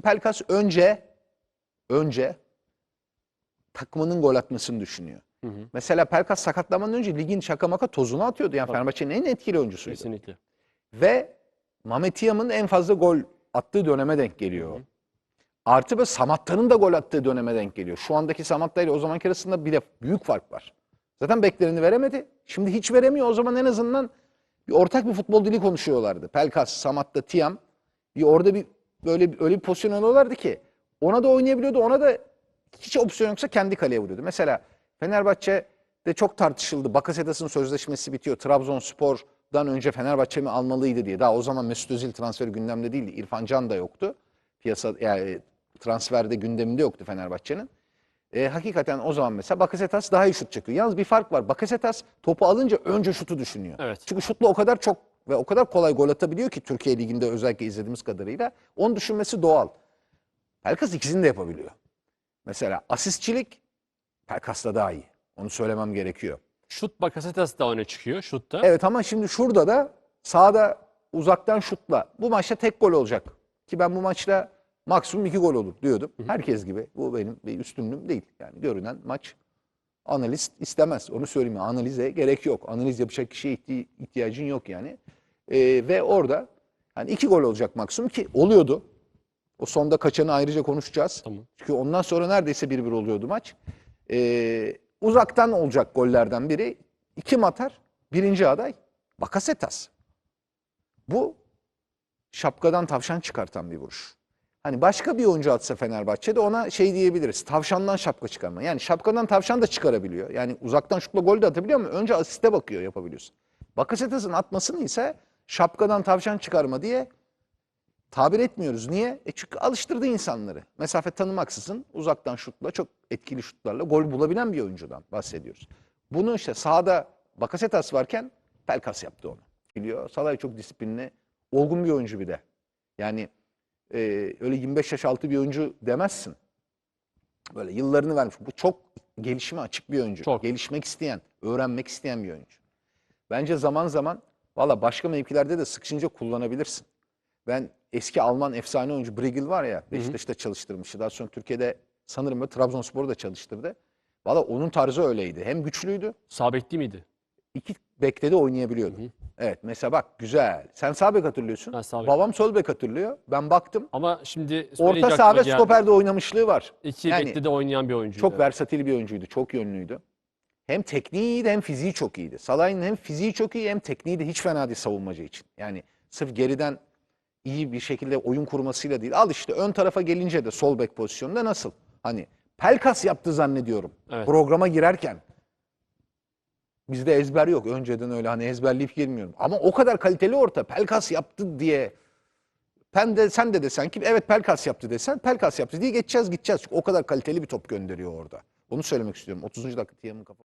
Pelkas önce önce takımının gol atmasını düşünüyor. Hı hı. Mesela Pelkas sakatlanmadan önce ligin şaka maka tozunu atıyordu. Yani. Fenerbahçe'nin en etkili oyuncusuydu. Kesinlikle. Ve Mehmet Yam'ın en fazla gol attığı döneme denk geliyor. o. Artı ve Samatta'nın da gol attığı döneme denk geliyor. Şu andaki Samatta ile o zamanki arasında bile büyük fark var. Zaten beklerini veremedi. Şimdi hiç veremiyor. O zaman en azından bir ortak bir futbol dili konuşuyorlardı. Pelkas, Samatta, Tiam. Bir orada bir böyle öyle bir pozisyon alıyorlardı ki ona da oynayabiliyordu. Ona da hiç opsiyon yoksa kendi kaleye vuruyordu. Mesela Fenerbahçe'de çok tartışıldı. Bakasetas'ın sözleşmesi bitiyor. Trabzonspor'dan önce Fenerbahçe mi almalıydı diye. Daha o zaman Mesut Özil transferi gündemde değildi. İrfan Can da yoktu. Piyasa yani transferde gündeminde yoktu Fenerbahçe'nin. E, hakikaten o zaman mesela Bakasetas daha iyi şut çekiyor. Yalnız bir fark var. Bakasetas topu alınca önce şutu düşünüyor. Evet. Çünkü şutla o kadar çok ve o kadar kolay gol atabiliyor ki Türkiye Ligi'nde özellikle izlediğimiz kadarıyla. Onu düşünmesi doğal. Pelkas ikisini de yapabiliyor. Mesela asistçilik Pelkas'ta daha iyi. Onu söylemem gerekiyor. Şut Bakasetas da öne çıkıyor. Şutta. Evet ama şimdi şurada da sağda uzaktan şutla bu maçta tek gol olacak. Ki ben bu maçta maksimum iki gol olur diyordum. Herkes gibi. Bu benim bir üstünlüğüm değil. Yani görünen maç analist istemez. Onu söyleyeyim. Analize gerek yok. Analiz yapacak kişiye ihti- ihtiyacın yok yani. Ee, ve orada hani iki gol olacak maksimum ki oluyordu. O sonda kaçanı ayrıca konuşacağız. Tamam. Çünkü ondan sonra neredeyse 1-1 oluyordu maç. Ee, uzaktan olacak gollerden biri. Kim atar? Birinci aday Bakasetas. Bu şapkadan tavşan çıkartan bir vuruş. Hani başka bir oyuncu atsa Fenerbahçe'de ona şey diyebiliriz. Tavşandan şapka çıkarma. Yani şapkadan tavşan da çıkarabiliyor. Yani uzaktan şutla gol de atabiliyor ama önce asiste bakıyor yapabiliyorsun. Bakasetas'ın atmasını ise şapkadan tavşan çıkarma diye tabir etmiyoruz. Niye? E çünkü alıştırdı insanları. Mesafe tanımaksızın uzaktan şutla çok etkili şutlarla gol bulabilen bir oyuncudan bahsediyoruz. Bunu işte sahada Bakasetas varken Pelkas yaptı onu. Biliyor. Salay çok disiplinli, olgun bir oyuncu bir de. Yani e, öyle 25 yaş altı bir oyuncu demezsin. Böyle yıllarını vermiş. Bu çok gelişime açık bir oyuncu. Çok. Gelişmek isteyen, öğrenmek isteyen bir oyuncu. Bence zaman zaman valla başka mevkilerde de sıkışınca kullanabilirsin. Ben eski Alman efsane oyuncu Brigel var ya Beşiktaş'ta çalıştırmıştı. Daha sonra Türkiye'de sanırım ve Trabzonspor'u da çalıştırdı. Valla onun tarzı öyleydi. Hem güçlüydü, Sağ bek değil miydi? iki bekte de oynayabiliyordu. Evet mesela bak güzel. Sen sağ bek hatırlıyorsun. Ben sağ bek. Babam sol bek hatırlıyor. Ben baktım. Ama şimdi Orta saha ve stoperde oynamışlığı var. İki Yani bekte de oynayan bir oyuncuydu. Çok versatil bir oyuncuydu. Çok yönlüydü. Hem tekniği iyiydi hem fiziği çok iyiydi. Salah'ın hem fiziği çok iyi hem tekniği de hiç fena değil savunmacı için. Yani sırf geriden iyi bir şekilde oyun kurmasıyla değil. Al işte ön tarafa gelince de sol bek pozisyonunda nasıl? Hani Pelkas yaptı zannediyorum. Evet. Programa girerken. Bizde ezber yok. Önceden öyle hani ezberleyip girmiyorum. Ama o kadar kaliteli orta. Pelkas yaptı diye. Ben de sen de desen ki evet Pelkas yaptı desen Pelkas yaptı diye geçeceğiz gideceğiz. Çünkü o kadar kaliteli bir top gönderiyor orada. Onu söylemek istiyorum. 30. dakika Tiam'ın kafa.